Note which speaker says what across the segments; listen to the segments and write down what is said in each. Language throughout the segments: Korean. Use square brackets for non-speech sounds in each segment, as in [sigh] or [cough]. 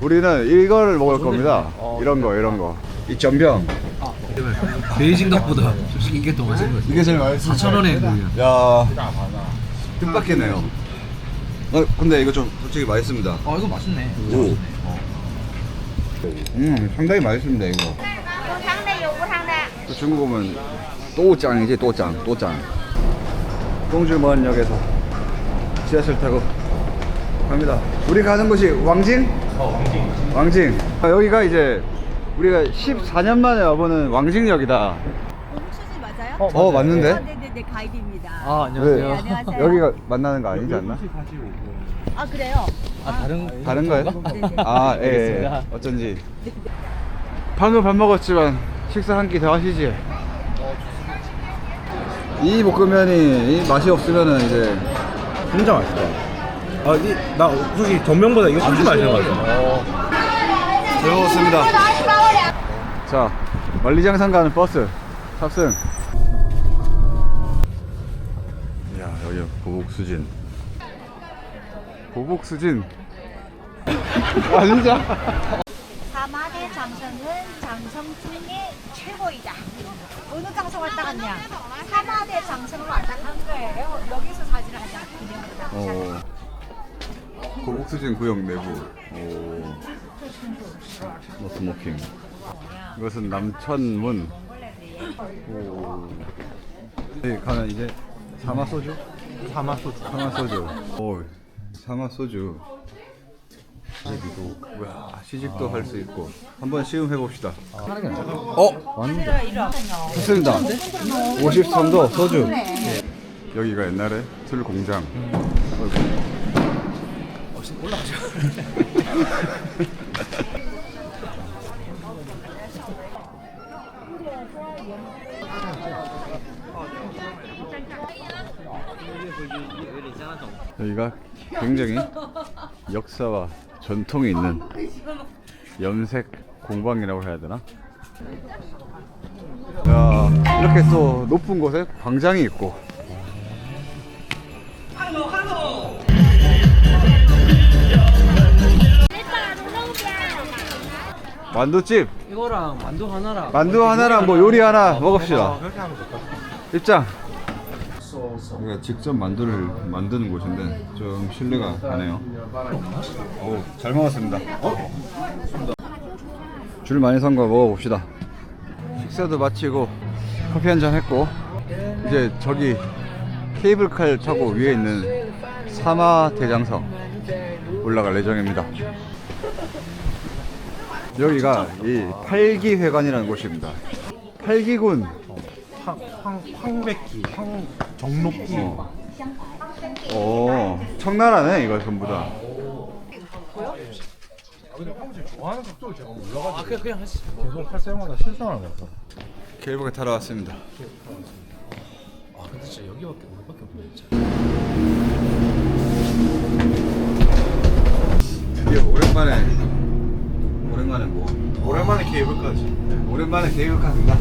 Speaker 1: 우리는 이거를 먹을 겁니다. 이런 거, 이런 거. 이 전병.
Speaker 2: 베이징 덕보다 솔직히 이게 더 맛있는 거지.
Speaker 1: 이게 제일 맛있어.
Speaker 2: 4,000원에 그냥.
Speaker 1: 야, 뜻밖이네요. 어, 근데 이거 좀 솔직히 맛있습니다.
Speaker 2: 아 이거 맛있네.
Speaker 1: 오. 음, 상당히 맛있습니다, 이거.
Speaker 3: 无糖的有无糖的。
Speaker 1: 또 중국 오면 또짱이지, 또짱, 또짱. 동주먼역에서 지하철 타고 갑니다. 우리 가는 곳이 왕징? 어, 왕징. 왕징. 아, 여기가 이제 우리가 14년 만에 와보는 왕징역이다.
Speaker 4: 오목수지 맞아요?
Speaker 1: 어, 맞는데?
Speaker 4: 아, 네네네 가이드입니다.
Speaker 2: 아
Speaker 1: 왜?
Speaker 4: 네, 안녕하세요.
Speaker 1: 여기가 만나는 거 아니지 않나?
Speaker 4: 아 그래요?
Speaker 2: 아 다른
Speaker 1: 다른 거예요?
Speaker 4: 네네.
Speaker 1: 아, 예, 예.
Speaker 2: 알겠습니다.
Speaker 1: 어쩐지. 방금 밥 먹었지만 식사 한 끼 더 하시지. 이 볶음면이 이 맛이 없으면은 이제
Speaker 5: 진짜 맛있다. 아, 이, 나 솔직히 전면보다 이거 훨씬 맛있는 것 같아.
Speaker 1: 잘 먹었습니다. 자, 만리장성 가는 버스 탑승. 야, 여기 보복수진. 보복수진. [laughs] 아, 진짜?
Speaker 4: 사마대 장성은 장성 중에 최고이다. 어느 장성 왔다 갔냐? 사마대 장성을 왔다 간 거예요. 여기서 사진을 하자. 기념으로.
Speaker 1: 어. 고복수진 구역 내부. 오. 뭐 스모킹. 이것은 남천문. 오. 여기 가면 이제 사마 소주?
Speaker 5: 사마 소주.
Speaker 1: 사마 소주. 오. 사마 소주. 시집도 뭐야 시집도 할 수 있고 한번 시음해 봅시다. 어 왔는데 좋습니다. 53도 소주. 여기가 옛날에 술 공장. 여기가 굉장히 역사와 전통이 있는 염색 공방이라고 해야 되나? 야, 이렇게 또 높은 곳에 광장이 있고. 만두집,
Speaker 2: 이거랑 만두 하나랑
Speaker 1: 만두 하나랑 뭐 요리 하나 먹읍시다. 입장. 우리가 직접 만두를 만드는 곳인데 좀 신뢰가 가네요. 오, 잘 먹었습니다. 줄 많이 선 거 먹어봅시다. 식사도 마치고 커피 한 잔 했고 이제 저기 케이블카를 타고 위에 있는 사마 대장성 올라갈 예정입니다. 여기가 이 팔기회관이라는 곳입니다. 팔기군
Speaker 5: 황, 황, 황백기, 황, 정록기.
Speaker 1: 어. 오, 청나라네 이거 전부 다.
Speaker 5: 좋아하는 각도를 제가 몰라가지고
Speaker 2: 아 그냥 그냥 하시.
Speaker 5: 계속 할 때마다 실수하는 것 같아.
Speaker 1: 케이블카 타러 왔습니다.
Speaker 2: 아 근데 진짜 여기밖에 우리밖에 없네 진짜.
Speaker 1: 드디어 오랜만에
Speaker 5: 케이블까지.
Speaker 1: 오랜만에 케이블카 탄다.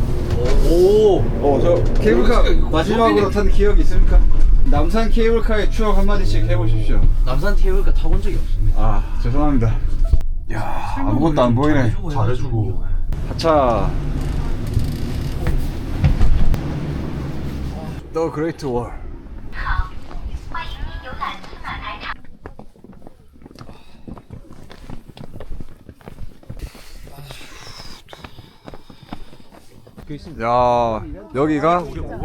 Speaker 2: 오.
Speaker 1: 어, 저 케이블카 마지막으로 탄 기억이 있습니까? 남산 케이블카의 추억 한마디씩 해보십시오.
Speaker 2: 남산 케이블카 타본 적이 없습니다.
Speaker 1: 아, 죄송합니다. 야, 아무것도 안 보이네.
Speaker 5: 잘해주고.
Speaker 1: 하차. The Great Wall. 야, 여기가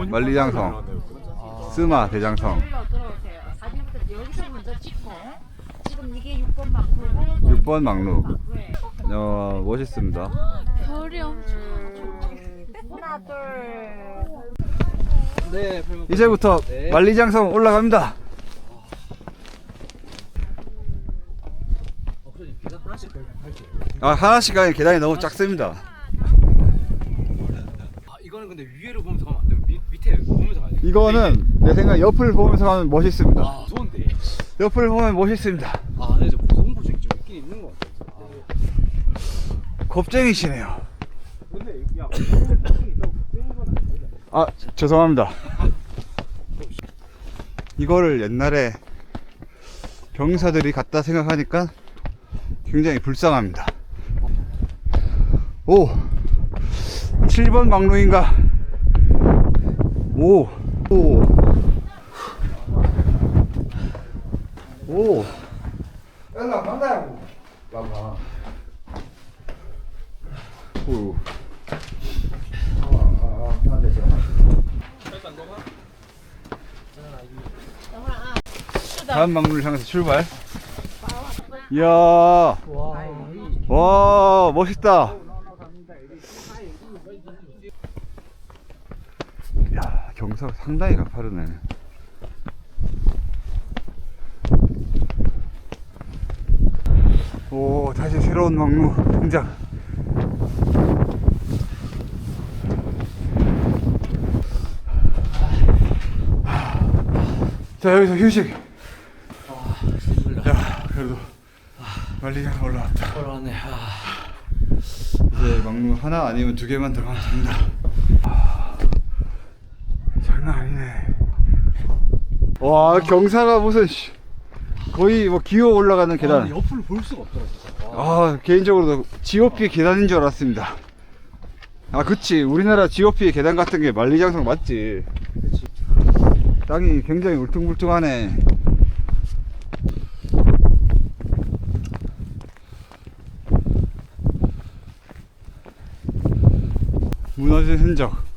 Speaker 1: 만리장성, 스마 대장성,
Speaker 4: 들어오세요. 사진부터 여기서 먼저 찍고 지금 이게 6번 망고고
Speaker 1: 6번 막루. 어, 멋있습니다.
Speaker 4: 하나 둘
Speaker 2: 네.
Speaker 1: 이제부터
Speaker 2: 네.
Speaker 1: 만리장성 올라갑니다.
Speaker 2: 없어진 계단 하나씩 할게요.
Speaker 1: 아, 하나씩 가는 계단이 너무 작습니다.
Speaker 2: 아 이거는 근데 위에를 보면서 가면 안 돼요. 밑 밑에 보면서 가야 돼.
Speaker 1: 이거는 내 생각 옆을 보면서 가면 멋있습니다.
Speaker 2: 아 무서운데.
Speaker 1: 옆을 보면 멋있습니다.
Speaker 2: 아 근데 저 무서운 보증이 좀 있긴 있는 것 같아요. 아.
Speaker 1: 겁쟁이시네요.
Speaker 5: 근데 야,
Speaker 1: 아, 죄송합니다. 이거를 옛날에 병사들이 갔다 생각하니까 굉장히 불쌍합니다. 오, 7번 막루인가? 오, 오, 오. 엘라 만나요. 라마. 오. 다음 막루를 향해서 출발. 이야. 와, 멋있다. 야, 경사가 상당히 가파르네. 오, 다시 새로운 막루 등장. 자, 여기서 휴식. 야, 그래도 빨리 올라왔다.
Speaker 2: 올라왔네.
Speaker 1: 이제 막루 하나 아니면 두 개만 들어가면 됩니다. 아, 장난 아니네. 와 경사가 무슨 씨, 거의 뭐 기어 올라가는 계단.
Speaker 2: 옆을 볼 수가 없더라. 진짜.
Speaker 1: 아 개인적으로도 GOP 계단인 줄 알았습니다. 아 그치 우리나라 GOP 계단 같은 게 만리장성 맞지. 땅이 굉장히 울퉁불퉁하네. 무너진 흔적.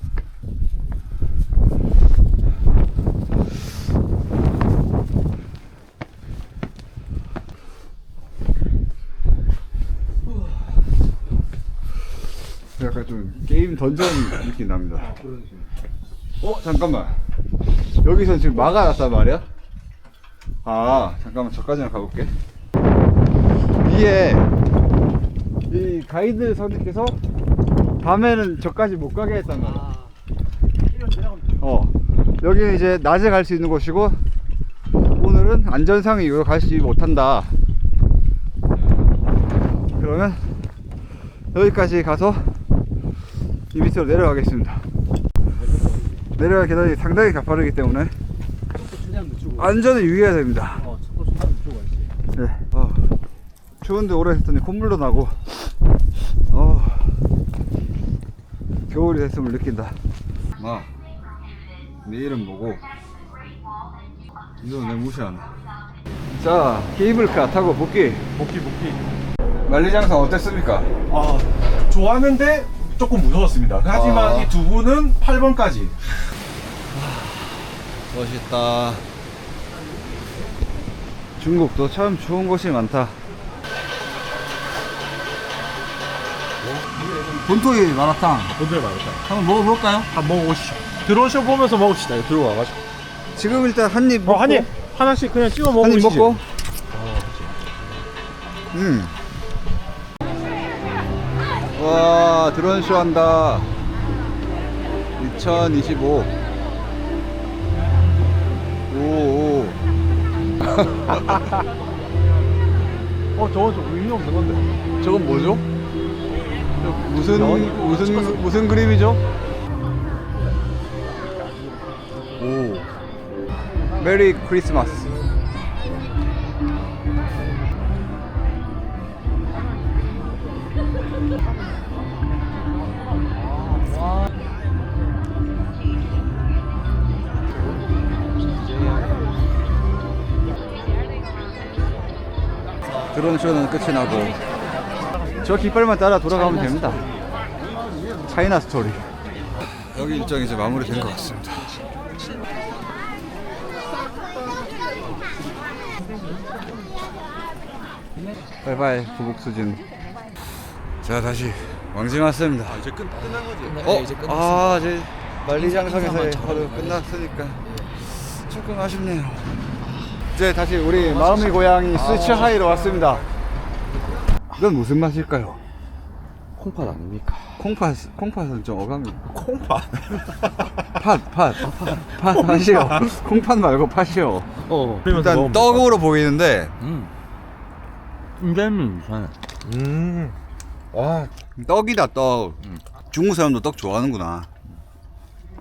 Speaker 1: 약간 좀 게임 던전 느낌 납니다. 어 잠깐만 여기서 지금 막아놨단 말이야? 아 잠깐만 저까지만 가볼게. 이게 이 가이드 선생님께서 밤에는 저까지 못 가게 했단 말이야. 어 여기는 이제 낮에 갈 수 있는 곳이고 오늘은 안전상 이유로 갈 수 못한다. 그러면 여기까지 가서 이 밑으로 내려가겠습니다. 내려갈 계단이 상당히 가파르기 때문에. 안전을 유의해야 됩니다. 네. 어, 추운데 오래 했더니 콧물도 나고, 어, 겨울이 됐음을 느낀다. 마, 내 이름 뭐고? 너내 무시하네. 자, 케이블카 타고 복귀.
Speaker 5: 복귀 복귀.
Speaker 1: 만리장성 어땠습니까?
Speaker 5: 아 좋았는데 조금 무서웠습니다. 하지만
Speaker 1: 아.
Speaker 5: 이 두 분은 8번까지.
Speaker 1: 멋있다. 중국도 참 좋은 곳이 많다. 본토이 마라탕
Speaker 5: 오늘 말했다.
Speaker 1: 한번 먹어볼까요?
Speaker 5: 한번 먹어보시죠. 드론쇼 보면서 먹읍시다. 이거 들고 와가지고.
Speaker 1: 지금 일단 한입
Speaker 5: 어, 한 입. 하나씩 그냥 찍어
Speaker 1: 한입
Speaker 5: 먹으시죠.
Speaker 1: 먹고. 음. 와 드론쇼 한다. 2025. 오. 오.
Speaker 5: 어, 저건 좀 의미 없는 건데.
Speaker 1: 저건 뭐죠? 저 무슨 무슨 무슨 그림이죠? 오. 메리 크리스마스. 드론 쇼는 끝이 나고 저 깃발만 따라 돌아가면 됩니다. 차이나 스토리. 여기 일정이 이제 마무리된 것 같습니다. 바이바이 부북 수진. 자 다시 왕진 왔습니다.
Speaker 5: 이제 끝, 끝난 거지.
Speaker 1: 어?
Speaker 2: 이제
Speaker 1: 아 이제 만리장성에서
Speaker 2: 인사만
Speaker 1: 하루 끝났으니까 조금 아쉽네요. 이제 다시 우리 마음의 고향이 스츠하이로 왔습니다. 이건 무슨 맛일까요?
Speaker 2: 콩팥 아닙니까?
Speaker 1: 콩팥, 콩팥은 좀 어감이.
Speaker 5: 콩팥.
Speaker 1: 팥, 팥, 팥, 팥이요. 콩팥 말고 팥이요.
Speaker 2: 어.
Speaker 1: 일단 떡으로 보이는데
Speaker 2: 음. 인간은 이상해.
Speaker 5: 음. 와,
Speaker 1: 떡이다 떡. 중국 사람도 떡 좋아하는구나.